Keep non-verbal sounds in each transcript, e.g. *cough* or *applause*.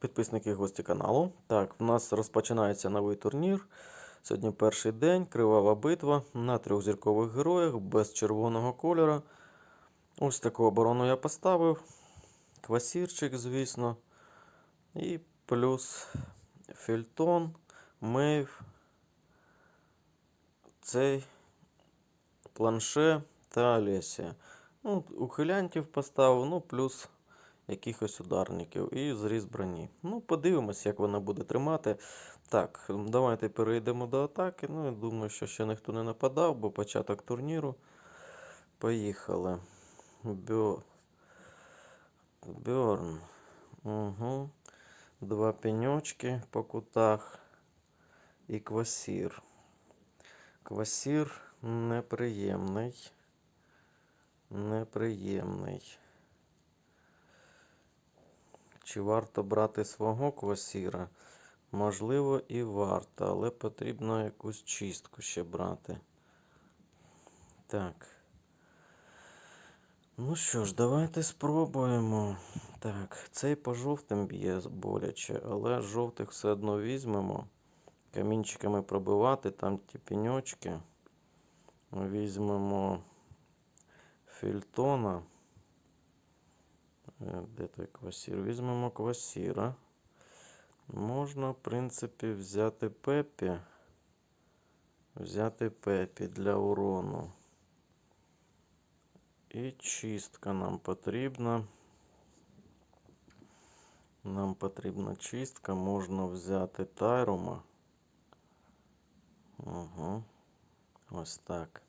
підписники гості каналу. Так, в нас розпочинається новий турнір. Сьогодні перший день, кривава битва на трьох зіркових героях без червоного кольора. Ось таку оборону я поставив. Квасірчик, звісно. І плюс Фельтон, Мейв, цей планше та Олесія. Ну, ухилянтів поставив, ну, плюс якихось ударників і зріз броні. Ну, подивимось, як вона буде тримати. Так, давайте перейдемо до атаки. Ну, я думаю, що ще ніхто не нападав, бо початок турніру. Поїхали. Бьо... Бьорн. Угу. Два пеньочки по кутах. І квасір. Квасір неприємний. Неприємний. Чи варто брати свого квасіра? Можливо, і варто, але потрібно якусь чистку ще брати. Так. Ну що ж, давайте спробуємо. Так, цей по жовтим б'є боляче, але жовтих все одно візьмемо. Камінчиками пробивати, там ті пеньочки. Візьмемо фільтона. Е, Де той квасір? Візьмемо квасіра. Можна, в принципі, взяти пепі. Взяти пепі для урону. І чистка нам потрібна. Нам потрібна чистка. Можна взяти тайрума. Угу. Ось так.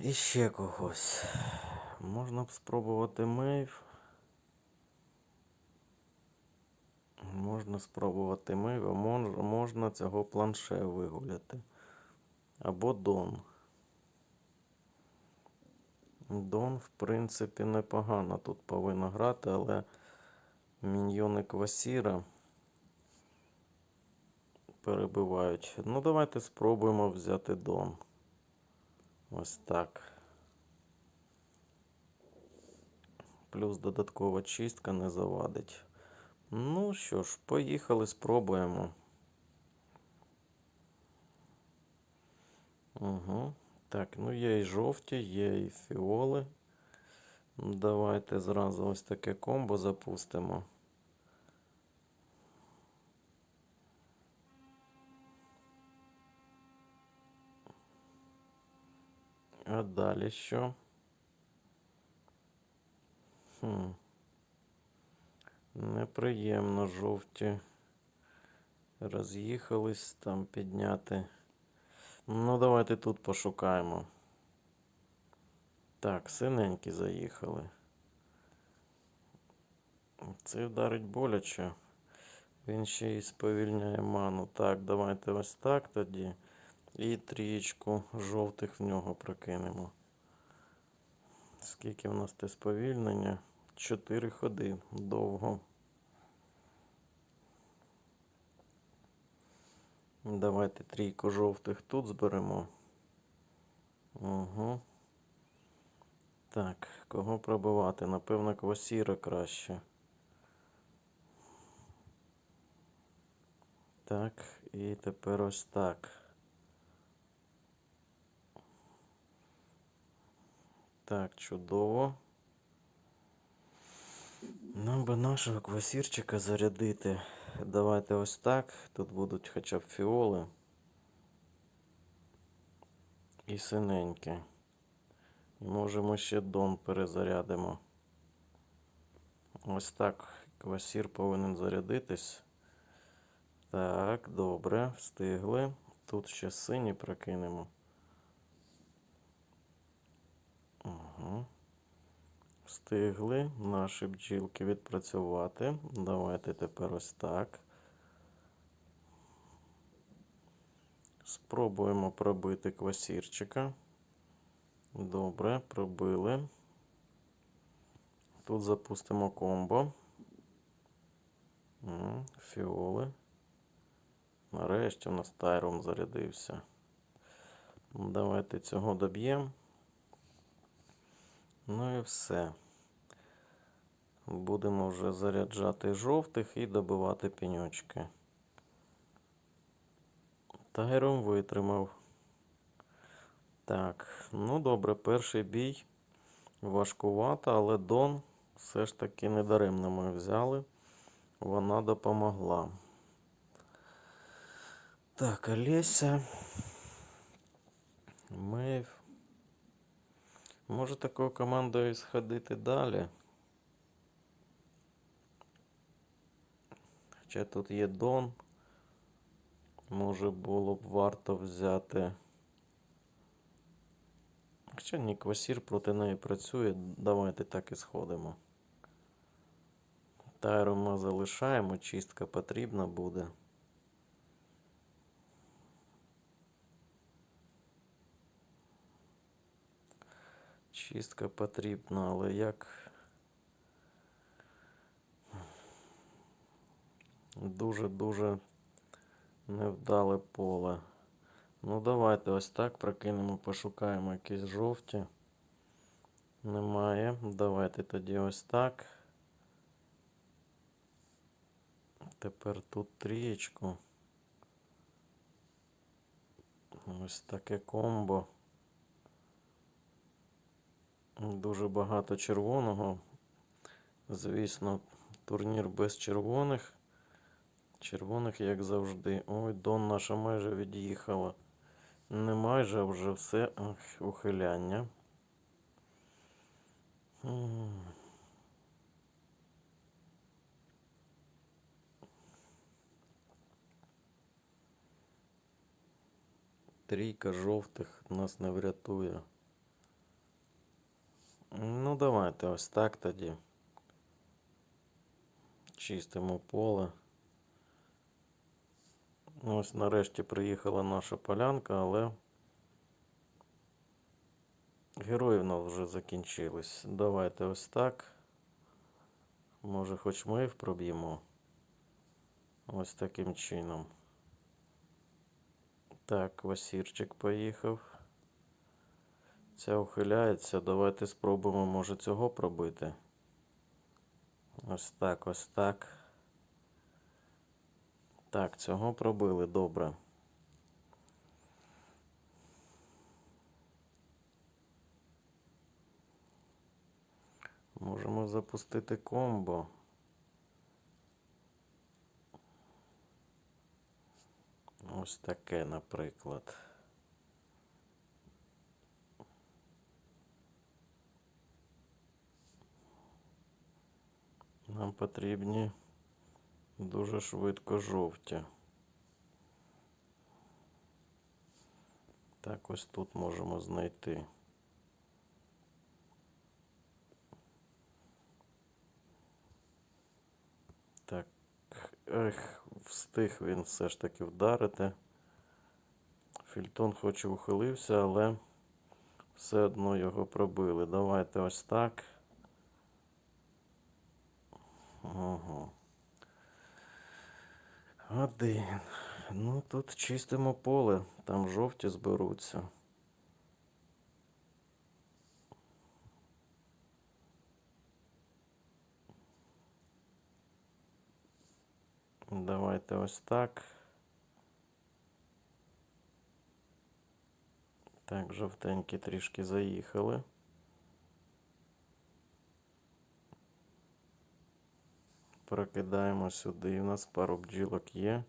І ще когось. Можна б спробувати мейв. Можна спробувати мейв, а мож, можна цього планше вигуляти. Або Дон. Дон, в принципі, непогано тут повинна грати, але міньйони квасіра перебивають. Ну, давайте спробуємо взяти Дон. Ось так. Плюс додаткова чистка не завадить. Ну що ж, поїхали, спробуємо. Угу. Так, ну є і жовті, є і фіоли. Давайте зразу ось таке комбо запустимо. А далі що? Хм. Неприємно жовті. Роз'їхались там підняти. Ну, давайте тут пошукаємо. Так, синенькі заїхали. Це вдарить боляче. Він ще й сповільняє ману. Так, давайте ось так тоді. І трієчку жовтих в нього прокинемо. Скільки в нас те сповільнення? Чотири ходи довго. Давайте трійку жовтих тут зберемо. Угу. Так, кого пробивати? Напевно, квасіра краще. Так, і тепер ось так. Так, чудово. Нам би нашого квасірчика зарядити. Давайте ось так. Тут будуть хоча б фіоли. І синенькі. І можемо ще дон перезарядимо. Ось так. Квасір повинен зарядитись. Так, добре, встигли. Тут ще сині прокинемо. Встигли наші бджілки відпрацювати. Давайте тепер ось так. Спробуємо пробити квасірчика. Добре, пробили. Тут запустимо комбо. Фіоли. Нарешті у нас тайром зарядився. Давайте цього доб'ємо. Ну і все. Будемо вже заряджати жовтих і добивати пеньочки. Тайром витримав. Так, ну добре, перший бій важкувато, але Дон все ж таки недаремно ми взяли. Вона допомогла. Так, Олеся. Мейв. Може такою командою сходити далі. Хоча тут є Дон. Може було б варто взяти. Хоча ні, Квасір проти неї працює, давайте так і сходимо. Тайру ми залишаємо, чистка потрібна буде. Чистка потрібна, але як. Дуже-дуже невдале поле. Ну, давайте ось так прокинемо, пошукаємо якісь жовті. Немає. Давайте тоді ось так. Тепер тут трієчку. Ось таке комбо. Дуже багато червоного. Звісно, турнір без червоних. Червоних, як завжди. Ой, Дон наша майже від'їхала. Не майже, а вже все Ах, ухиляння. Трійка жовтих нас не врятує. Ну, давайте ось так тоді. Чистимо поле. Ось нарешті приїхала наша полянка, але герої в нас вже закінчились. Давайте ось так. Може, хоч ми їх проб'ємо. Ось таким чином. Так, Васірчик поїхав. Ця ухиляється. Давайте спробуємо, може, цього пробити. Ось так, ось так. Так, цього пробили, добре. Можемо запустити комбо. Ось таке, наприклад. Нам потрібні дуже швидко жовті. Так, ось тут можемо знайти. Так, ех, встиг він все ж таки вдарити. Фільтон хоч і ухилився, але все одно його пробили. Давайте ось так. Ого. Один. Ну тут чистимо поле, там жовті зберуться. Давайте ось так. Так, жовтенькі трішки заїхали. Прокидаємо сюди. У нас пару бджілок є.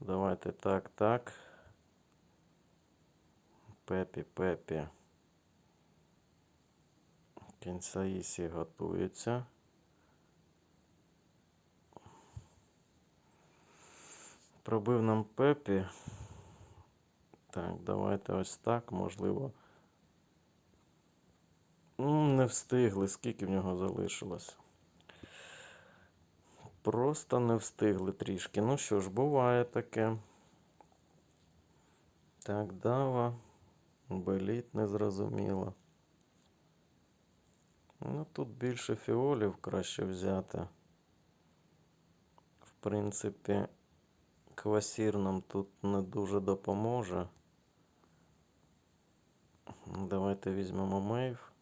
Давайте так, так. Пепі, пепі. Кінцаїсі готується. Пробив нам пепі. Так, давайте ось так, можливо. Не встигли, скільки в нього залишилось. Просто не встигли трішки. Ну що ж, буває таке. Так, дава. Беліт незрозуміло. Ну, тут більше фіолів краще взяти. В принципі, квасір нам тут не дуже допоможе. Давайте візьмемо мейв.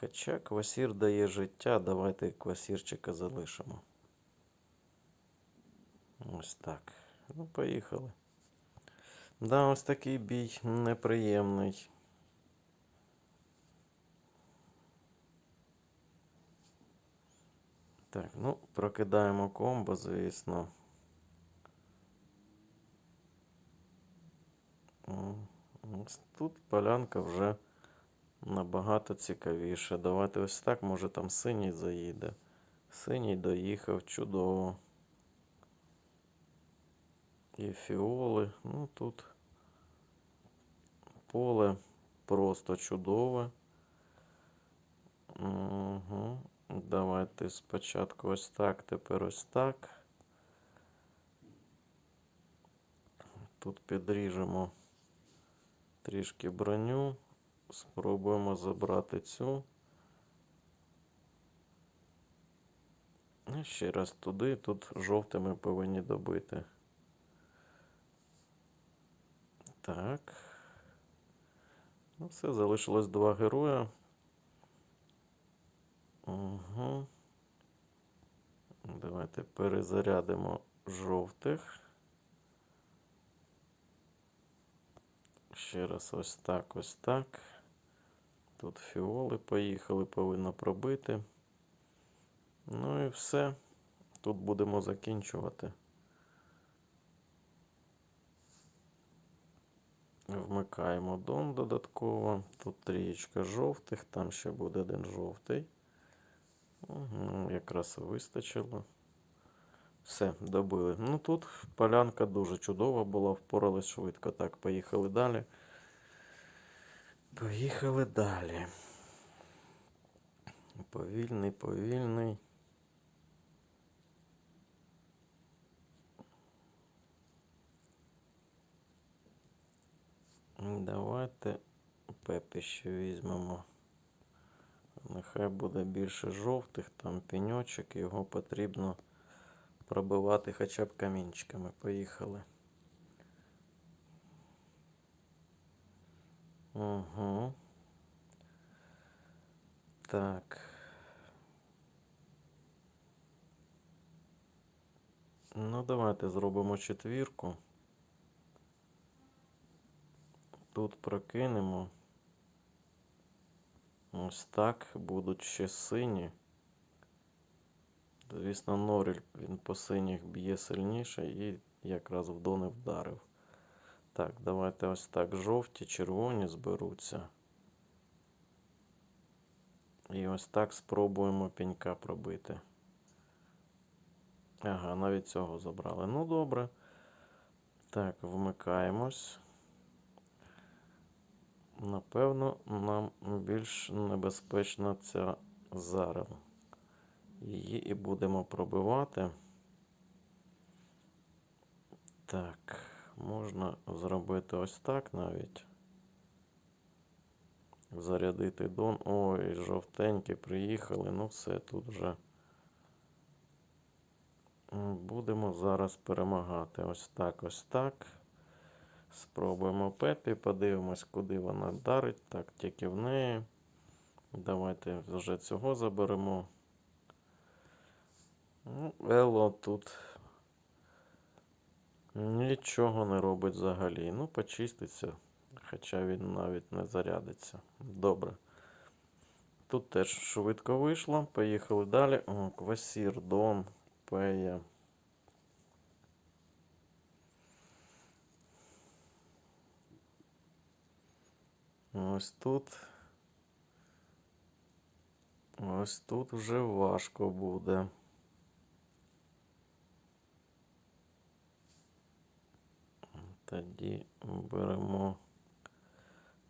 Хоча квасір дає життя, давайте квасірчика залишимо. Ось так. Ну, поїхали. Да, ось такий бій неприємний. Так, ну, прокидаємо комбо, звісно. Ось Тут полянка вже набагато цікавіше. Давайте ось так, може там синій заїде. Синій доїхав, чудово. І фіоли. Ну тут поле просто чудове. Угу. Давайте спочатку ось так, тепер ось так. Тут підріжемо трішки броню. Спробуємо забрати цю. Ще раз туди. Тут жовте ми повинні добити. Так. Ну, все, залишилось два героя. Угу. Давайте перезарядимо жовтих. Ще раз ось так, ось так. Тут фіоли поїхали, повинно пробити. Ну і все. Тут будемо закінчувати. Вмикаємо дон додатково. Тут трієчка жовтих, там ще буде один жовтий. Угу, якраз вистачило. Все, добили. Ну тут полянка дуже чудова була, впоралась швидко. Так, поїхали далі. Поїхали далі. Повільний, повільний. Давайте Пепі ще візьмемо. Нехай буде більше жовтих, там пеньочок, його потрібно пробивати хоча б камінчиками. Поїхали. Угу. Так. Ну, давайте зробимо четвірку. Тут прокинемо. Ось так. Будуть ще сині. Звісно, Норіль він по синіх б'є сильніше і якраз в дони вдарив. Так, давайте ось так. Жовті, червоні зберуться. І ось так спробуємо пенька пробити. Ага, навіть цього забрали. Ну, добре. Так, вмикаємось. Напевно, нам більш небезпечна ця зарел. Її і будемо пробивати. Так, можна зробити ось так навіть. Зарядити дон. Ой, жовтенькі приїхали. Ну все, тут вже будемо зараз перемагати. Ось так, ось так. Спробуємо Пепі, подивимось, куди вона дарить. Так, тільки в неї. Давайте вже цього заберемо. Ну, Ело тут нічого не робить взагалі. Ну, почиститься, хоча він навіть не зарядиться. Добре. Тут теж швидко вийшло. Поїхали далі. О, Квасір, Дон, Пея. Ось тут. Ось тут вже важко буде. Тоді беремо,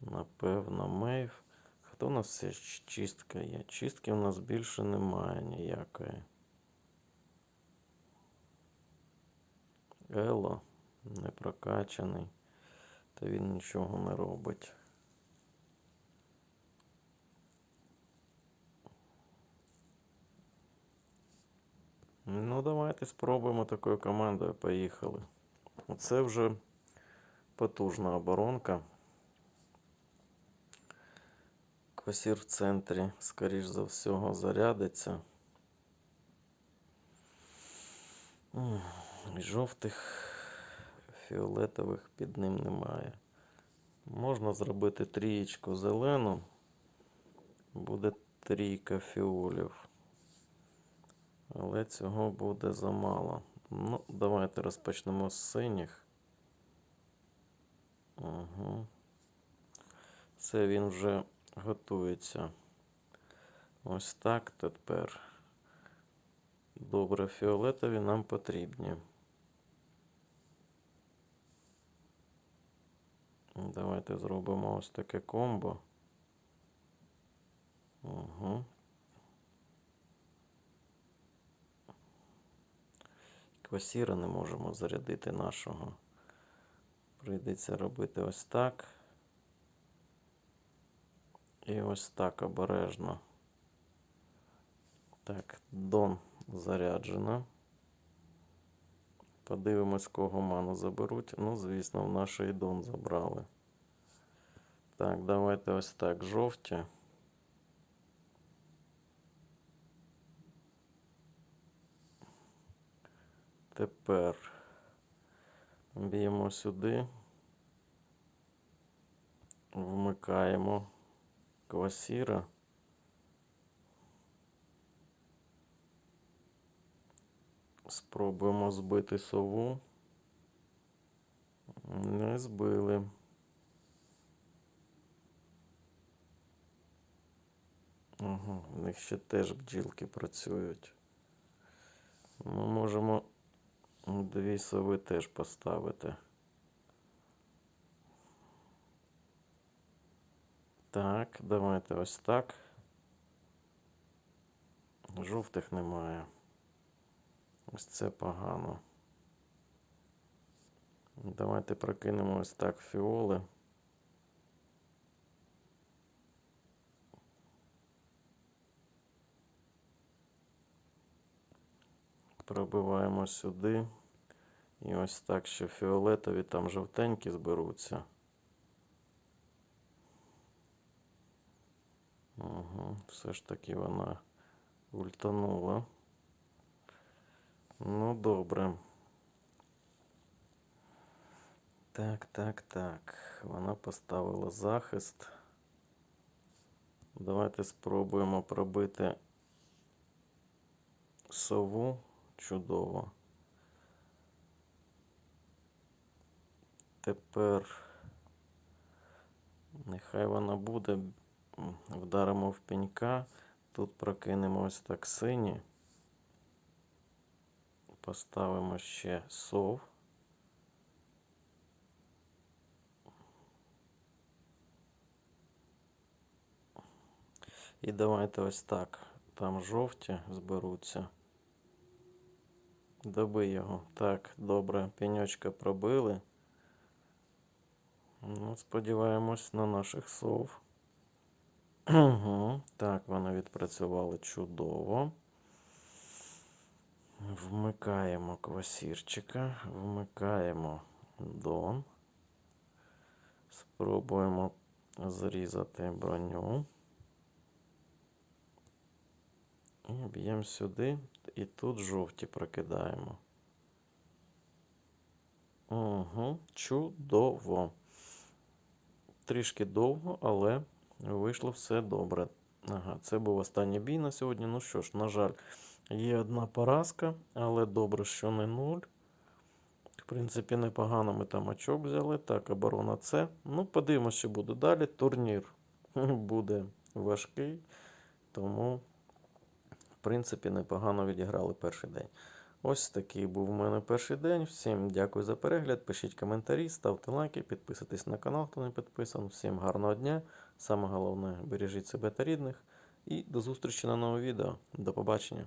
напевно, мейв. Хто у нас все чистка є? Чистки у нас більше немає ніякої. Ело не прокачаний, та він нічого не робить. Ну, давайте спробуємо такою командою. Поїхали. Оце вже потужна оборонка. Квасір в центрі, скоріш за всього, зарядиться. Жовтих, фіолетових під ним немає. Можна зробити трієчку зелену. Буде трійка фіолів. Але цього буде замало. Ну, давайте розпочнемо з синіх. Угу. Це він вже готується. Ось так тепер. Добре, фіолетові нам потрібні. Давайте зробимо ось таке комбо. Угу. Квасіра не можемо зарядити нашого. Прийдеться робити ось так. І ось так обережно. Так, Дон заряджено. Подивимось, кого ману заберуть. Ну, звісно, в нашої Дон забрали. Так, давайте ось так. Жовті. Тепер б'ємо сюди. Вмикаємо квасіра. Спробуємо збити сову. Не збили. Ага, в них ще теж бджілки працюють. Ми можемо дві сови теж поставити. Так, давайте ось так. Жовтих немає. Ось це погано. Давайте прокинемо ось так фіоли. Пробиваємо сюди. І ось так, що фіолетові там жовтенькі зберуться. Угу, все ж таки вона ультанула. Ну, добре. Так, так, так. Вона поставила захист. Давайте спробуємо пробити сову. Чудово. Тепер нехай вона буде. Вдаримо в пенька. Тут прокинемо ось так сині. Поставимо ще сов. І давайте ось так. Там жовті зберуться. Доби його. Так, добре, пеньочка пробили. Ну, сподіваємось на наших сов. Угу. Так, вони відпрацювали чудово. Вмикаємо квасірчика, вмикаємо дон. Спробуємо зрізати броню. І б'ємо сюди, і тут жовті прокидаємо. Угу, чудово. Трішки довго, але вийшло все добре. Ага, це був останній бій на сьогодні. Ну що ж, на жаль, є одна поразка, але добре, що не нуль. В принципі, непогано ми там очок взяли. Так, оборона С. Ну, подивимося, що буде далі. Турнір *laughs* буде важкий, тому, в принципі, непогано відіграли перший день. Ось такий був у мене перший день. Всім дякую за перегляд. Пишіть коментарі, ставте лайки, підписуйтесь на канал, хто не підписаний. Всім гарного дня. Саме головне, бережіть себе та рідних. І до зустрічі на новому відео. До побачення.